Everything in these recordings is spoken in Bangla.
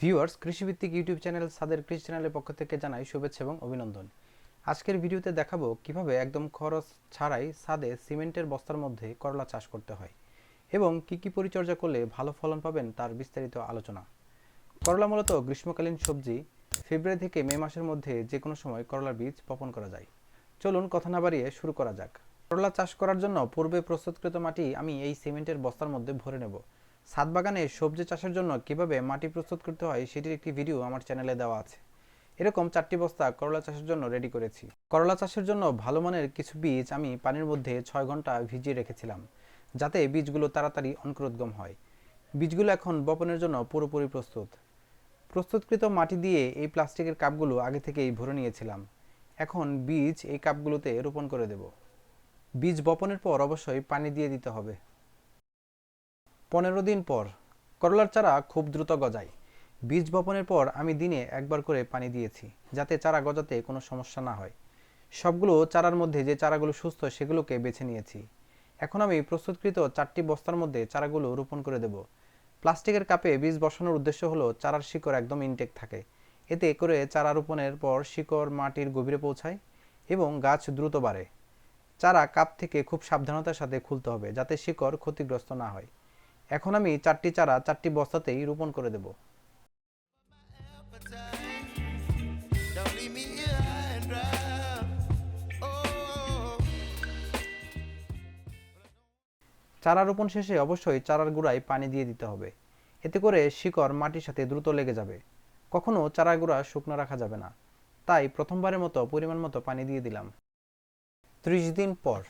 ভিউয়ার্স কৃষিভিত্তিক ইউটিউব চ্যানেল সাদের কৃষি চ্যানেলের পক্ষ থেকে জানাই শুভেচ্ছা এবং অভিনন্দন। আজকের ভিডিওতে দেখাবো কীভাবে একদম খরচ ছাড়াই সাদে সিমেন্টের বস্তার মধ্যে করলা চাষ করতে হয় এবং কি কি পরিচর্যা করলে ভালো ফলন পাবেন তার বিস্তারিত আলোচনা। করলা মূলত গ্রীষ্মকালীন সবজি, ফেব্রুয়ারি থেকে মে মাসের মধ্যে যে কোনো সময় করলার বীজ বপন করা যায়। চলুন কথা না বাড়িয়ে শুরু করা যাক। করলা চাষ করার জন্য পূর্বে প্রস্তুতকৃত মাটি আমি এই সিমেন্টের বস্তার মধ্যে ভরে নেব। ছাদ বাগানে সবজি চাষের জন্য কীভাবে মাটি প্রস্তুত করতে হয় সেটির একটি ভিডিও আমার চ্যানেলে দেওয়া আছে। এরকম চারটি বস্তা করলা চাষের জন্য রেডি করেছি। করলা চাষের জন্য ভালো মানের কিছু বীজ আমি পানির মধ্যে ছয় ঘণ্টা ভিজিয়ে রেখেছিলাম, যাতে বীজগুলো তাড়াতাড়ি অঙ্কুরোদ্গম হয়। বীজগুলো এখন বপনের জন্য পুরোপুরি প্রস্তুত। প্রস্তুতকৃত মাটি দিয়ে এই প্লাস্টিকের কাপগুলো আগে থেকেই ভরে নিয়েছিলাম। এখন বীজ এই কাপগুলোতে রোপণ করে দেব। বীজ বপনের পর অবশ্যই পানি দিয়ে দিতে হবে। পনেরো দিন পর। করলার চারা খুব দ্রুত গজায়। বীজ বপনের পর আমি দিনে একবার করে পানি দিয়েছি, যাতে চারা গজাতে কোনো সমস্যা না হয়। সবগুলো চারার মধ্যে যে চারাগুলো সুস্থ, সেগুলোকে বেছে নিয়েছি। এখন আমি প্রস্তুতকৃত চারটি বস্তার মধ্যে চারাগুলো রোপণ করে দেব। প্লাস্টিকের কাপে বীজ বসানোর উদ্দেশ্য হলো চারার শিকড় একদম ইনটেক থাকে। এতে করে চারা রোপণের পর শিকড় মাটির গভীরে পৌঁছায় এবং গাছ দ্রুত বাড়ে। চারা কাপ থেকে খুব সাবধানতার সাথে খুলতে হবে, যাতে শিকড় ক্ষতিগ্রস্ত না হয়। এখন আমি চারটি চারা চারটি বস্তাতেই রোপণ করে দেব। চারা রোপণ শেষে অবশ্যই চারার গোড়ায় পানি দিয়ে দিতে হবে। এতে করে শিকড় মাটির সাথে দ্রুত লেগে যাবে। কখনো চারা গোড়া শুকনো রাখা যাবে না। তাই প্রথমবারের মতো পরিমাণ মতো পানি দিয়ে দিলাম। ত্রিশ দিন পর।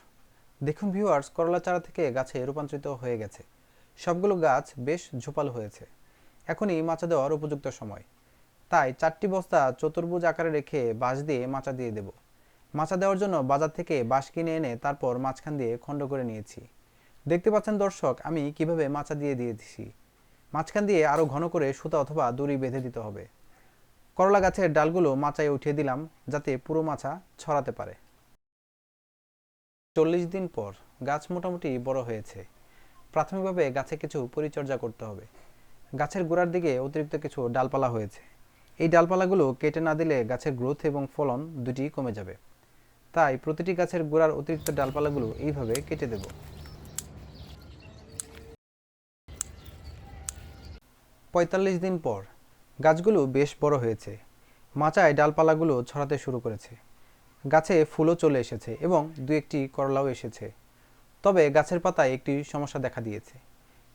দেখুন ভিউয়ার্স, করলা চারা থেকে গাছে রূপান্তরিত হয়ে গেছে। সবগুলো গাছ বেশ ঝোপালো হয়েছে। এখনই মাচা দেওয়ার উপযুক্ত সময়। তাই চারটি বস্তা চতুর্ভুজ আকারে রেখে বাঁশ দিয়ে মাচা দিয়ে দেব। মাচা দেওয়ার জন্য বাজার থেকে বাঁশ কিনে এনে তারপর মাঝখান দিয়ে খণ্ড করে নিয়েছি। দেখতে পাচ্ছেন দর্শক, আমি কীভাবে মাচা দিয়ে দিয়েছি। মাঝখান দিয়ে আরও ঘন করে সুতা অথবা দড়ি বেঁধে দিতে হবে। করলা গাছের ডালগুলো মাচায় উঠিয়ে দিলাম যাতে পুরো মাছা ছড়াতে পারে। চল্লিশ দিন পর গাছ মোটামুটি বড় হয়েছে। প্রাথমিকভাবে গাছে কিছু পরিচর্যা করতে হবে। গাছের গোড়ার দিকে অতিরিক্ত কিছু ডালপালা হয়েছে। এই ডালপালাগুলো কেটে না দিলে গাছের গ্রোথ এবং ফলন দুটি কমে যাবে। তাই প্রতিটি গাছের গোড়ার অতিরিক্ত ডালপালাগুলো এইভাবে কেটে দেব। পঁয়তাল্লিশ দিন পর গাছগুলো বেশ বড় হয়েছে। মাচায় ডালপালাগুলো ছড়াতে শুরু করেছে। গাছে ফুলও চলে এসেছে এবং দু একটি করলাও এসেছে। তবে গাছের পাতায় একটি সমস্যা দেখা দিয়েছে।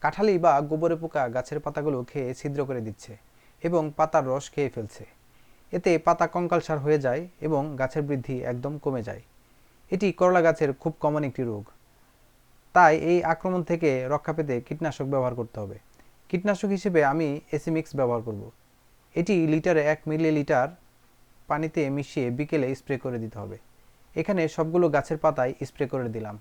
কাঁঠালি বা গোবরে পোকা গাছের পাতাগুলো খেয়ে ছিদ্র করে দিচ্ছে এবং পাতার রস খেয়ে ফেলছে। এতে পাতা কঙ্কালসার হয়ে যায় এবং গাছের বৃদ্ধি একদম কমে যায়। এটি করলা গাছের খুব কমন একটি রোগ। তাই এই আক্রমণ থেকে রক্ষা পেতে কীটনাশক ব্যবহার করতে হবে। কীটনাশক হিসেবে আমি এসিমিক্স ব্যবহার করব। এটি লিটারে এক মিলিলিটার পানিতে মিশিয়ে বিকেলে স্প্রে করে দিতে হবে। এখানে সবগুলো গাছের পাতায় স্প্রে করে দিলাম।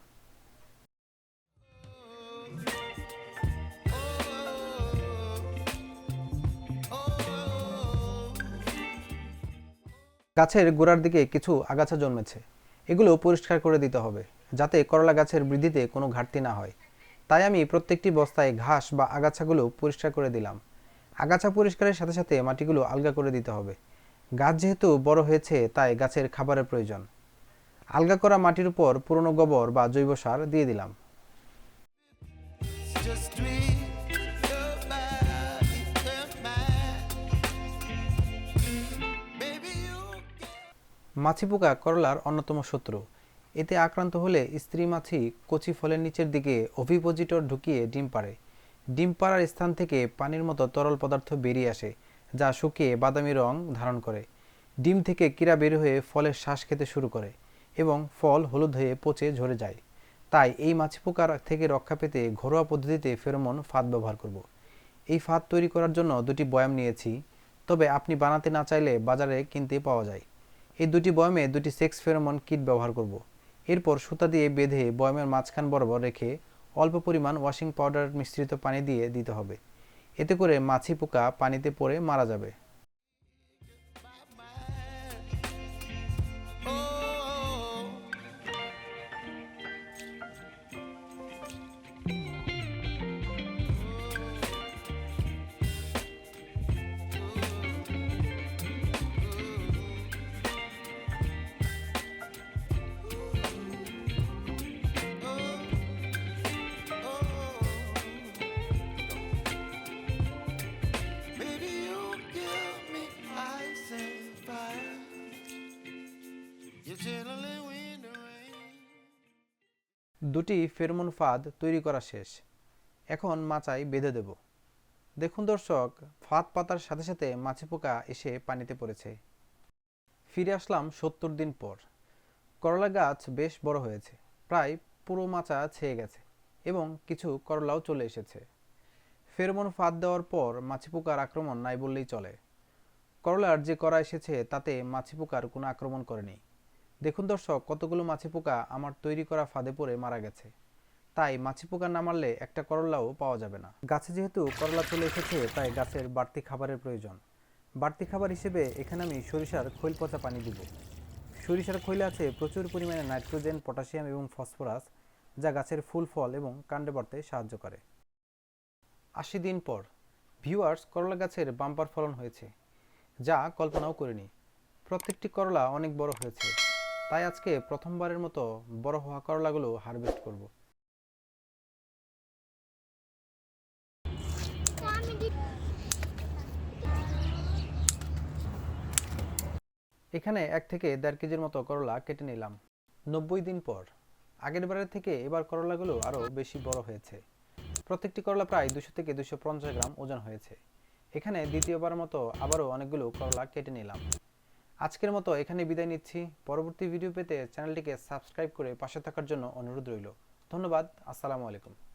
গাছের গোড়ার দিকে কিছু আগাছা জন্মেছে। এগুলো পরিষ্কার করে দিতে হবে, যাতে করলা গাছের বৃদ্ধিতে কোনো ঘাটতি না হয়। তাই আমি প্রত্যেকটি বস্তায় ঘাস বা আগাছাগুলো পরিষ্কার করে দিলাম। আগাছা পরিষ্কারের সাথে সাথে মাটিগুলো আলগা করে দিতে হবে। গাছ যেহেতু বড় হয়েছে, তাই গাছের খাবারের প্রয়োজন। আলগা করা মাটির উপর পুরনো গোবর বা জৈব সার দিয়ে দিলাম। মাছি পোকা করলার অন্যতম শত্রু। এতে আক্রান্ত হলে স্ত্রী মাছি কচি ফলের নিচের দিকে অভিপোজিটর ঢুকিয়ে ডিম পাড়ে। ডিম পাড়ার স্থান থেকে পানির মতো তরল পদার্থ বেরিয়ে আসে, যা শুকিয়ে বাদামি রং ধারণ করে। ডিম থেকে কীরা বের হয়ে ফলের শ্বাস খেতে শুরু করে এবং ফল হলুদ হয়ে পচে ঝরে যায়। তাই এই মাছি পোকার থেকে রক্ষা পেতে ঘরোয়া পদ্ধতিতে ফেরোমন ফাঁদ ব্যবহার করব। এই ফাঁদ তৈরি করার জন্য দুটি বয়াম নিয়েছি, তবে আপনি বানাতে না চাইলে বাজারে কিনতে পাওয়া যায়। এই দুটি বয়মে দুটি সেক্স ফেরোমন কিট ব্যবহার করব। এরপর সুতা দিয়ে বেঁধে বয়মের মাঝখান বরাবর রেখে অল্প পরিমাণ ওয়াশিং পাউডার মিশ্রিত পানি দিয়ে দিতে হবে এতে করে মাছি পোকা পানিতে পড়ে মারা যাবে দুটি ফেরমন ফাঁদ তৈরি করা শেষ। এখন মাচায় বেঁধে দেব। দেখুন দর্শক, ফাঁদ পাতার সাথে সাথে মাছি পোকা এসে পানিতে পড়েছে। ফিরে আসলাম সত্তর দিন পর। করলা গাছ বেশ বড় হয়েছে। প্রায় পুরো মাচা ছেয়ে গেছে এবং কিছু করলাও চলে এসেছে। ফেরোমন ফাঁদ দেওয়ার পর মাছি পোকার আক্রমণ নাই বললেই চলে। করলার যে করা এসেছে তাতে মাছি পোকার কোনো আক্রমণ করেনি। দেখুন দর্শক, কতগুলো মাছি পোকা আমার তৈরি করা ফাঁদে পড়ে মারা গেছে। তাই মাছি পোকা না মারলে একটা করলাও পাওয়া যাবে না। গাছে যেহেতু করলা চলে এসেছে, তাই গাছের বাড়তি খাবারের প্রয়োজন। বাড়তি খাবার হিসেবে এখানে আমি সরিষার খৈল পচা পানি দিব। সরিষার খৈলে আছে প্রচুর পরিমাণে নাইট্রোজেন, পটাশিয়াম এবং ফসফরাস, যা গাছের ফুল, ফল এবং কাণ্ডে বাড়তে সাহায্য করে। আশি দিন পর, ভিউয়ার্স, করলা গাছের বাম্পার ফলন হয়েছে, যা কল্পনাও করিনি। প্রত্যেকটি করলা অনেক বড় হয়েছে। তাই আজকে প্রথমবারের মতো বড় হওয়া করলাগুলো হারভেস্ট করব। এখানে এক থেকে দেড় কেজির মতো করলা কেটে নিলাম। নব্বই দিন পর। আগের বারের থেকে এবার করলাগুলো আরও বেশি বড় হয়েছে। প্রত্যেকটি করলা প্রায় দুশো থেকে দুশো পঞ্চাশ গ্রাম ওজন হয়েছে। এখানে দ্বিতীয়বার মতো আবারও অনেকগুলো করলা কেটে নিলাম। আজকের মতো এখানে বিদায় নিচ্ছি। পরবর্তী ভিডিও পেতে চ্যানেলটিকে সাবস্ক্রাইব করে পাশে থাকার জন্য অনুরোধ রইল। ধন্যবাদ, আসসালামু আলাইকুম।